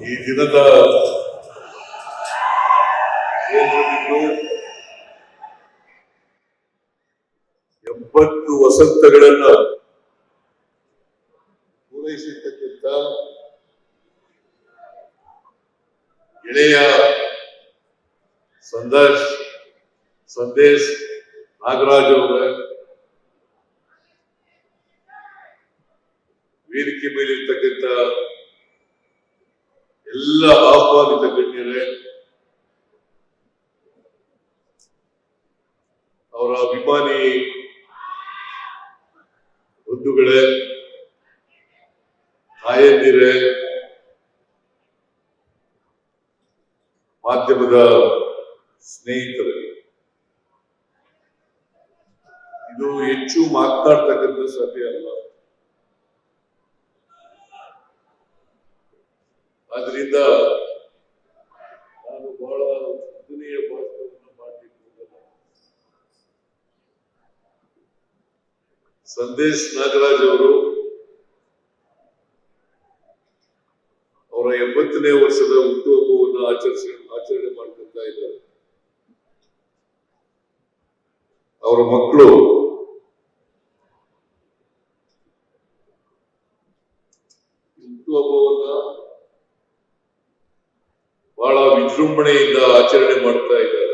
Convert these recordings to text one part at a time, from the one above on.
ಈ ದಿನದ ಎಂಬತ್ತು ವಸಂತಗಳನ್ನ ಪೂರೈಸಿದ್ದಕ್ಕಿಂತ ಗೆಳೆಯ ಸಂದರ್ಶ್ ಸಂದೇಶ್ ನಾಗರಾಜ್ ಅವರ ವೇದಿಕೆ ಮೇಲಿರ್ತಕ್ಕಂಥ ಎಲ್ಲ ಆಹ್ವಾನಿತ ಗಣ್ಯರೇ ಅವರ ಅಭಿಮಾನಿ ಬಂಧುಗಳೇ ತಾಯಂದಿರೇ ಮಾಧ್ಯಮದ ಸ್ನೇಹಿತರು ಇದು ಹೆಚ್ಚು ಮಾತನಾಡ್ತಕ್ಕಂಥ ಸಭೆ ಅಲ್ಲ. ಆದ್ರಿಂದ ನಾನು ಬಹಳ ಉದ್ದನೆಯ ಭಾಷಣವನ್ನು ಮಾಡಲಿಕ್ಕೆ ಸಂದೇಶ್ ನಾಗರಾಜ್ ಅವರು ಅವರ ಎಂಬತ್ತನೇ ವರ್ಷದ ಹುಟ್ಟುಹಬ್ಬವನ್ನು ಆಚರಿಸ ಆಚರಣೆ ಮಾಡ್ಕೊಂತ ಇದ್ದಾರೆ. ಅವರ ಮಕ್ಕಳು ಹುಟ್ಟುಹಬ್ಬವನ್ನ ಬಹಳ ವಿಜೃಂಭಣೆಯಿಂದ ಆಚರಣೆ ಮಾಡ್ತಾ ಇದ್ದಾರೆ.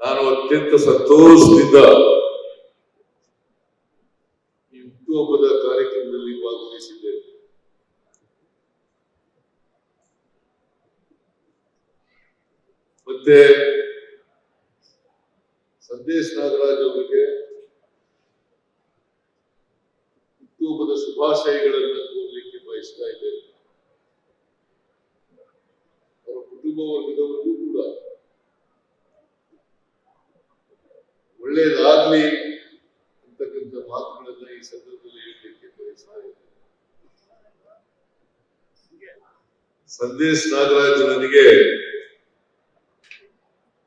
ನಾನು ಅತ್ಯಂತ ಸಂತೋಷದಿಂದ ಈ ಹುಟ್ಟುಹಬ್ಬದ ಕಾರ್ಯಕ್ರಮದಲ್ಲಿ ಭಾಗವಹಿಸಿದ್ದೆ ಮತ್ತೆ ಸಂದೇಶ್ ನಾಗರಾಜ್ ಅವರಿಗೆ ಹುಟ್ಟುಹಬ್ಬದ ಶುಭಾಶಯಗಳನ್ನು ಬಯಸ್ತಾ ಇದೆ. ಅವರ ಕುಟುಂಬ ವರ್ಗದವರಿಗೂ ಕೂಡ ಒಳ್ಳೆಯದಾಗ್ಲಿ ಅಂತಕ್ಕಂಥ ಮಾತುಗಳನ್ನ ಈ ಸಂದರ್ಭದಲ್ಲಿ ಹೇಳಲಿಕ್ಕೆ ಬಯಸ್ತಾ ಸಂದೇಶ್ ನಾಗರಾಜ್ ನನಗೆ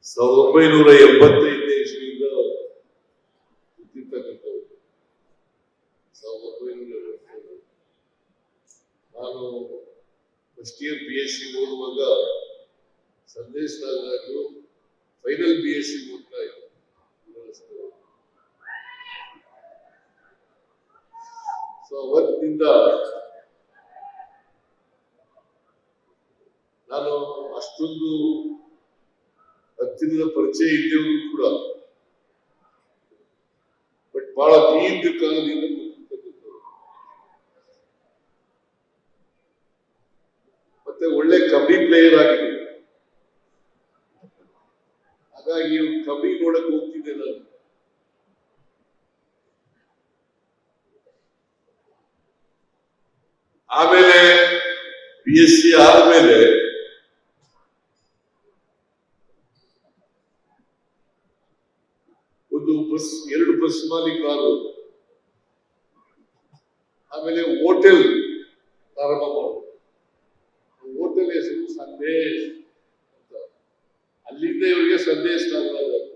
ಸಾವಿರದ ಒಂಬೈನೂರ ಎಂಬತ್ತೈದನೇ ಇಸ್ವಿಯಿಂದ ಗೊತ್ತಿರ್ತಕ್ಕಂಥವ್ರು ಸಾವಿರದ ಒಂಬೈನೂರ ಎಂಬತ್ತೈದು ನಾನು first year B S C ಓದುವಾಗ Sandesh Nagaraju final B S C ಓದ್ತಾ ಇದ್ದರು ಸೊ ಅವತ್ತಿನಿಂದ ನಾನು ಅಷ್ಟೊಂದು ಹತ್ತಿರದ ಪರಿಚಯ ಇದ್ದವರು ಕೂಡ ಬಟ್ ಬಹಳ ದೀರ್ಘಕಾಲದಿಂದ ಗೊತ್ತಿರ್ತಕ್ಕಂಥವ್ರು. ಮತ್ತೆ ಒಳ್ಳೆ ಕಬಡ್ಡಿ ಪ್ಲೇಯರ್ ಆಗಿದೆ ಹಾಗಾಗಿ ಕಮ್ಮಿ ನೋಡಕ್ ಹೋಗ್ತಿದ್ದೆ ನಾನು. ಆಮೇಲೆ ಬಿ ಎಸ್ ಸಿ ಆದ್ಮೇಲೆ ಒಂದು ಬಸ್, ಎರಡು ಬಸ್ ಮಾಲೀಕರು ಆಮೇಲೆ ಹೋಟೆಲ್ ಪ್ರಾರಂಭ ಮಾಡೋದು. ಹೋಟೆಲ್ ಹೆಸರು ಸಂದೇಶ್ ಅಂತ. ಅಲ್ಲಿಂದ ಇವರಿಗೆ ಸಂದೇಶ್ ಸ್ಟಾರ್ಟ್ ಮಾಡಬೇಕು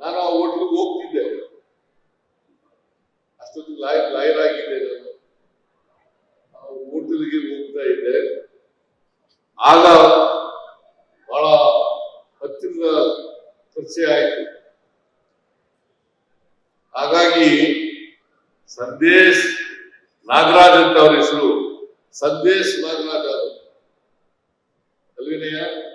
ನಾನು ಆ ಹೋಟ್ಲಿಗೆ ಹೋಗ್ತಿದ್ದೆ ಅಷ್ಟೊತ್ತು ಲಾಯರ್ ಲಾಯರ್ ಆಗಿದ್ದೆ ನಾನು. ಆ ಹೋಟೆಲ್ಗೆ ಹೋಗ್ತಾ ಇದ್ದೆ. ಆಗ ಬಹಳ ಹತ್ತಿರದ ಪರಿಚಯ ಆಯ್ತು. ಹಾಗಾಗಿ ಸಂದೇಶ್ ನಾಗರಾಜ್ ಅಂತ ಅವ್ರ ಹೆಸರು. ಸಂದೇಶ್ ನಾಗರಾಜ್ ಅವರು. ಅಲ್ವಿನಯ್ಯ?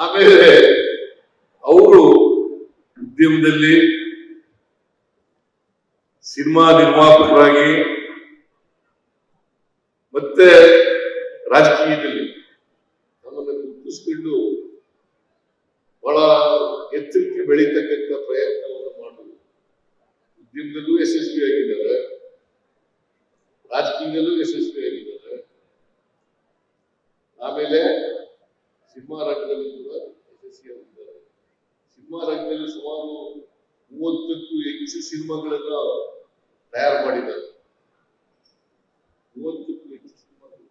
ಆಮೇಲೆ ಅವರು ಉದ್ಯಮದಲ್ಲಿ ಸಿನಿಮಾ ನಿರ್ಮಾಪಕರಾಗಿ ಮತ್ತೆ ರಾಜಕೀಯದಲ್ಲಿ ನಮ್ಮನ್ನು ಗುರುತಿಸಿಕೊಂಡು ಬಹಳ ಎತ್ತರಕ್ಕೆ ಬೆಳೀತಕ್ಕಂಥ ಪ್ರಯತ್ನವನ್ನು ಮಾಡುವುದು ಉದ್ಯಮದಲ್ಲೂ ಯಶಸ್ವಿಯಾಗಿದ್ದಾರೆ, ರಾಜಕೀಯದಲ್ಲೂ ಯಶಸ್ವಿಯಾಗಿದ್ದಾರೆ. ಆಮೇಲೆ ಸಿನಿಮಾ ರಂಗದಲ್ಲಿ ಕೂಡ ಯಶಸ್ವಿಯಾಗಿದ್ದಾರೆ ಸಿನಿಮಾ ರಂಗದಲ್ಲಿ ಸುಮಾರು ಮೂವತ್ತಕ್ಕೂ ಹೆಚ್ಚು ಸಿನಿಮಾಗಳನ್ನ ತಯಾರು ಮಾಡಿದ್ದಾರೆ. ಮೂವತ್ತಕ್ಕೂ ಹೆಚ್ಚು ಸಿನಿಮಾಗಳು.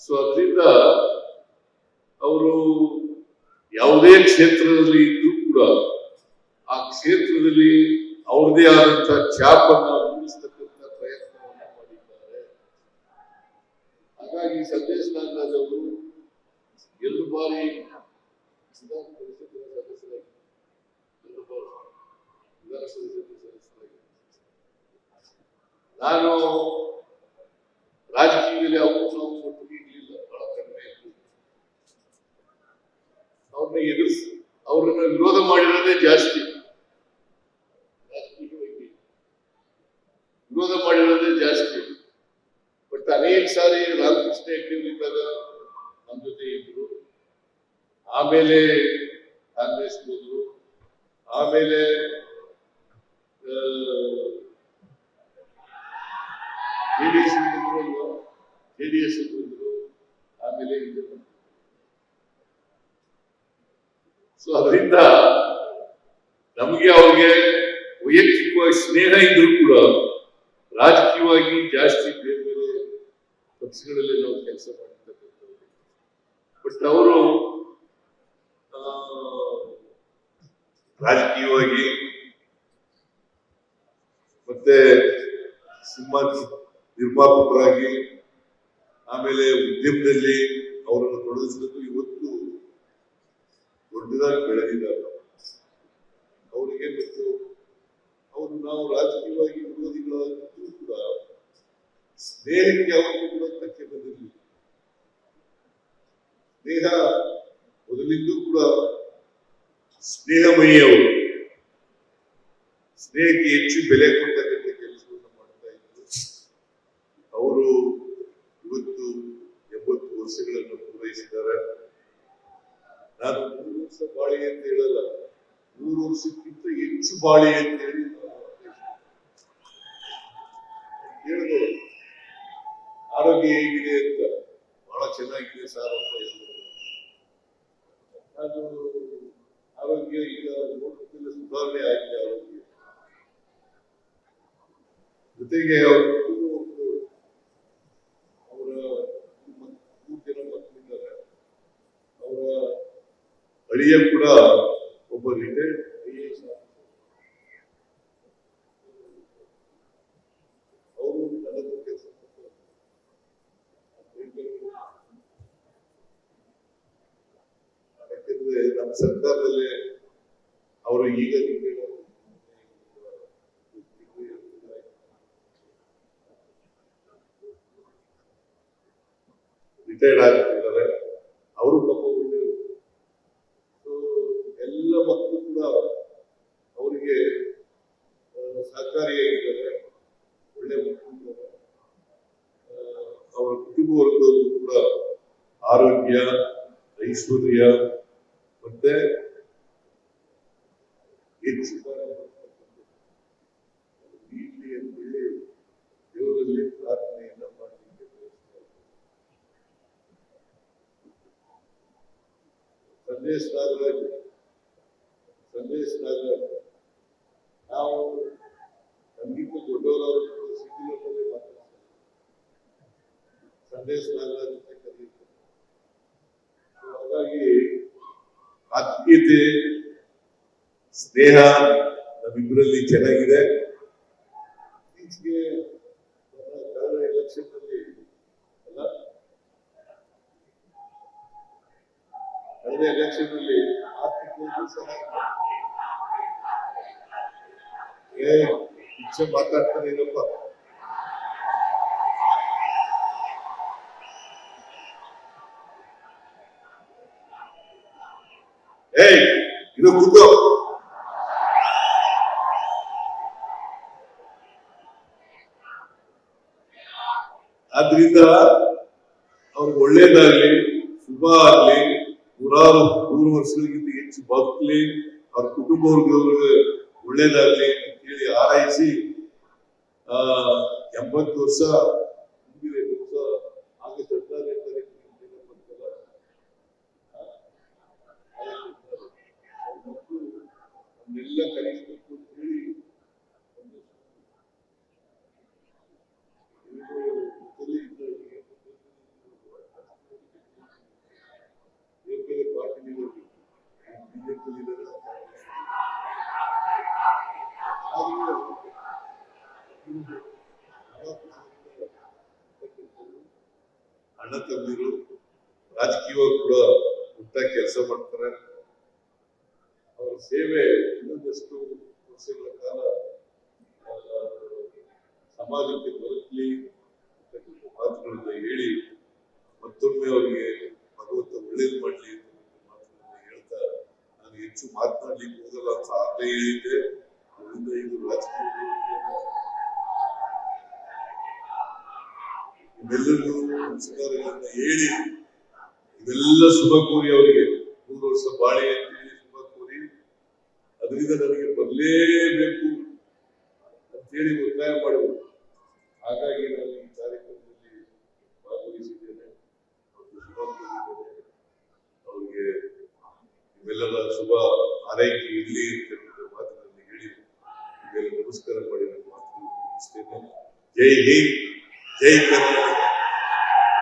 ಸೊ ಅದರಿಂದ ಅವರು ಯಾವುದೇ ಕ್ಷೇತ್ರದಲ್ಲಿ ಇದ್ರೂ ಕೂಡ ಆ ಕ್ಷೇತ್ರದಲ್ಲಿ ಅವ್ರದೇ ಆದಂತ ಚಾಪನ್ನ ಮೂಡಿಸ್ತಕ್ಕಂಥ ಪ್ರಯತ್ನವನ್ನು ಮಾಡಿದ್ದಾರೆ. ಹಾಗಾಗಿ ಸಂದೇಶ್ ನಾಗರಾಜ್ ಅವರು ಎರಡು ಬಾರಿ ವಿಧಾನ ಪರಿಷತ್ತಿನ ಸದಸ್ಯರಾಗಿ ಎರಡು ಬಾರಿ ವಿಧಾನ ಸದಸ್ಯರಾಗಿ ನಾನು ರಾಜಕೀಯದಲ್ಲಿ ಅವರು ಒಟ್ಟಿಗೆ ಇರಲಿಲ್ಲ ಬಹಳ ಕಡಿಮೆ ಇತ್ತು ಅವ್ರನ್ನ ಎದುರಿಸಿ ಅವ್ರನ್ನ ವಿರೋಧ ಮಾಡಿರೋದೇ ಜಾಸ್ತಿ. ರಾಜಕೀಯವಾಗಿ ವಿರೋಧ ಮಾಡಿರೋದೇ ಜಾಸ್ತಿ. ಬಟ್ ಅನೇಕ ಸಾರಿ ರಾಮಕೃಷ್ಣ ಹೆಗ್ಡೆ ಇದ್ದಾಗ ನಮ್ಮ ಜೊತೆ ಇದ್ರು ಆಮೇಲೆ ಕಾಂಗ್ರೆಸ್ ಹೋದ್ರು ಆಮೇಲೆ ಜೆಡಿಎಸ್ ಬಂದ್ರು ಆಮೇಲೆ ಸೊ ಅದರಿಂದ ನಮಗೆ ಅವ್ರಿಗೆ ವೈಯಕ್ತಿಕವಾಗಿ ಸ್ನೇಹ ಇದ್ರು ಕೂಡ ರಾಜಕೀಯವಾಗಿ ಜಾಸ್ತಿ ಬೇರೆ ಬೇರೆ ಪಕ್ಷಗಳಲ್ಲಿ ನಾವು ಕೆಲಸ ಮಾಡಿರ್ತಕ್ಕಂಥವ್ರು ಬಟ್ ಅವರು ರಾಜಕೀಯವಾಗಿ ಮತ್ತೆ ಸಿನಿಮಾ ನಿರ್ಮಾಪಕರಾಗಿ ಆಮೇಲೆ ಉದ್ಯಮದಲ್ಲಿ ಅವರನ್ನು ತೊಡಗಿಸಿದ್ದು ಇವತ್ತು ದೊಡ್ಡದಾಗಿ ಬೆಳೆದಿದ್ದಾರೆ. ಅವರಿಗೆ ಮತ್ತು ಅವರು ನಾವು ರಾಜಕೀಯವಾಗಿ ವಿರೋಧಿಗಳಾಗಿದ್ದರೂ ಕೂಡ ಸ್ನೇಹಕ್ಕೆ ಅವರು ಕೂಡ ಸ್ನೇಹ ಮೊದಲಿಂದೂ ಕೂಡ ಸ್ನೇಹಮಯಿ ಅವರು, ಸ್ನೇಹಕ್ಕೆ ಹೆಚ್ಚು ಬೆಲೆ ಕೊಡ್ತಕ್ಕಂಥ ಕೆಲಸವನ್ನು ಮಾಡ್ತಾ ಇದ್ರು. ಅವರು ಇವತ್ತು ಎಂಬತ್ತು ವರ್ಷಗಳನ್ನು ಪೂರೈಸಿದ್ದಾರೆ. ನಾನು ಮೂರು ವರ್ಷ ಬಾಳಿ ಅಂತ ಹೇಳಲ್ಲ, ಮೂರು ವರ್ಷಕ್ಕಿಂತ ಹೆಚ್ಚು ಬಾಳಿ ಅಂತ ಹೇಳಿ ಹೇಳಿದ್ರು ಆರೋಗ್ಯ ಹೇಗಿದೆ ಅಂತ, ಬಹಳ ಚೆನ್ನಾಗಿದೆ ಸರ್ ಅಂತ ಹೇಳಿದ್ರು ನಾನು ಆರೋಗ್ಯ ಈಗ ಸುಧಾರಣೆ ಆಗಿದೆ ಆರೋಗ್ಯ. ಜೊತೆಗೆ ಅವರು ಅವರ ಮೂರು ಜನ ಮಕ್ಕಳಿದ್ದಾರೆ ಅವರ ಅಳಿಯ ಕೂಡ ಒಬ್ಬ ರಿಟೈರ್ಡ್ ಐ ಎ ಎಸ್ ಅವರು ನನ್ನ ಕೆಲಸ ಯಾಕಂದ್ರೆ ನಮ್ಮ ಸರ್ಕಾರದಲ್ಲೇ ಅವರು ಈಗ ರಿಟೈರ್ಡ್ ಆಗಿದ್ದಾರೆ. ಅವರು ಪಾಪ ಎಲ್ಲ ಮಕ್ಕಳು ಕೂಡ ಅವರಿಗೆ ಸಹಕಾರಿಯಾಗಿದ್ದಾರೆ. ಒಳ್ಳೆ ಮಕ್ಕಳು ಅವರ ಕುಟುಂಬ ವರ್ಗದಲ್ಲೂ ಕೂಡ ಆರೋಗ್ಯ, ಐಶ್ವರ್ಯ ಮತ್ತೆ ಹೆಚ್ಚು ಕಾಲ ಬದುಕಬೇಕು. ನೀಡಲಿ ಅಂತೇಳಿ ದೇವರಲ್ಲಿ ಪ್ರಾರ್ಥನೆಯನ್ನ ಮಾಡಲಿಕ್ಕೆ ಬಯಸ್ತಾ ಇದ್ದೇನೆ. ಸಂದೇಶ್ ನಾವು ನಮಗಿಂತ ದೊಡ್ಡವರವರು ಸಿಟಿಗಳಲ್ಲಿ ಮಾತಾಡ್ತಾರೆ ನಾಗರಾಜ್ ಅಂತ ಹಾಗಾಗಿ ಆತ್ಮೀಯತೆ ಸ್ನೇಹ ನಮ್ಮಿಬ್ಬರಲ್ಲಿ ಚೆನ್ನಾಗಿದೆ. ಇತ್ತೀಚೆಗೆ ನನ್ನ ಕಳೆದ ಎಲೆಕ್ಷನ್ನಲ್ಲಿ ಅಲ್ಲ ಕಳೆದ ಎಲೆಕ್ಷನ್ ಅಲ್ಲಿ ಏ ಇಚ್ಛೆ ಮಾತಾಡ್ತಾನೆ ಇರಪ್ಪ ಏಯ್, ಇದು ಕೂತು. ಆದ್ರಿಂದ ಅವ್ರಿಗೆ ಒಳ್ಳೇದಾಗ್ಲಿ, ಶುಭ ಆಗ್ಲಿ. ನೂರಾರು ನೂರು ವರ್ಷಗಳಿಗಿಂತ ಹೆಚ್ಚು ಬದುಕಲಿ ಅವ್ರ ಕುಟುಂಬ ವರ್ಗದವ್ರಿಗೆ ಒಳ್ಳೇದಾಗ್ಲಿ ಅಂತ ಹೇಳಿ ಆರೈಸಿ ಆ ಎಂಬತ್ತು ವರ್ಷ ಎಲ್ಲ ವರ್ಷ ಆಗಸ್ಟ್ ಹದಿನಾರನೇ ತಾರೀಕು ದಿನ ಬಂತಲ್ಲ ಆ, ಆಗಸ್ಟ್ ಹದಿನಾರು. ಅವ್ರ ಮಕ್ಕಳು ನಮ್ನೆಲ್ಲ ಕರೀಬೇಕು ಅಂತ ಹೇಳಿ ಒಂದು ಇವ್ರು ಜೊತೆಲಿ ಇದ್ದಾರೆ. ಕಾರ್ಯಕ್ರಮದಲ್ಲಿದ್ದಾರೆ ಆದ್ರೂ ಅಣ್ಣ ತಂದಿರು ರಾಜಕೀಯವಾಗಿ ಕೂಡ ಉಂಟಾಗಿ ಕೆಲಸ ಮಾಡ್ತಾರೆ. ಅವರ ಸೇವೆ ಇನ್ನೊಂದಷ್ಟು ವರ್ಷಗಳ ಕಾಲ ಸಮಾಜಕ್ಕೆ ಬದುಕಲಿ ಮಾತುಗಳನ್ನ ಹೇಳಿ ಮತ್ತೊಮ್ಮೆ ಅವರಿಗೆ ಭಗವಂತ ಒಳ್ಳೇದು ಮಾಡಲಿ ಮಾತುಗಳನ್ನ ಹೇಳ್ತಾ ನಾನು ಹೆಚ್ಚು ಮಾತನಾಡ್ಲಿಕ್ಕೆ ಹೋಗಲ್ಲ ಅಂತ ಆಗ್ಲೇ ಹೇಳಿದ್ದೆ. ಅದರಿಂದ ಇದು ರಾಜಕೀಯ ನಿಮ್ಮೆಲ್ಲರಿಗೂ ನಮಸ್ಕಾರಗಳನ್ನ ಹೇಳಿ ಇವೆಲ್ಲ ಶುಭ ಕೋರಿ ಅವರಿಗೆ. ಮೂರು ವರ್ಷ ಬಾಳಿ ಅಂತೇಳಿ ಶುಭ ಕೋರಿ. ಅದರಿಂದ ನನಗೆ ಬರಲೇಬೇಕು ಅಂತೇಳಿ ಒತ್ತಾಯ ಮಾಡಬೇಕು ಹಾಗಾಗಿ ನಾನು ಈ ಕಾರ್ಯಕ್ರಮದಲ್ಲಿ ಭಾಗವಹಿಸಿದ್ದೇನೆ. ಅವ್ರಿಗೆ ಶುಭ ಅವ್ರಿಗೆ ಇವೆಲ್ಲರ ಶುಭ ಆರೈಕೆ ಇರಲಿ ಅಂತಕ್ಕಂಥ ಮಾತಿನಲ್ಲಿ ಹೇಳಿ, ಇದೆಲ್ಲ ನಮಸ್ಕಾರ ಮಾಡಿ ಮಾತುಗಳನ್ನು ಮುಗಿಸ್ತೇನೆ. ಜೈ ಹಿಂದ್. Ei, meu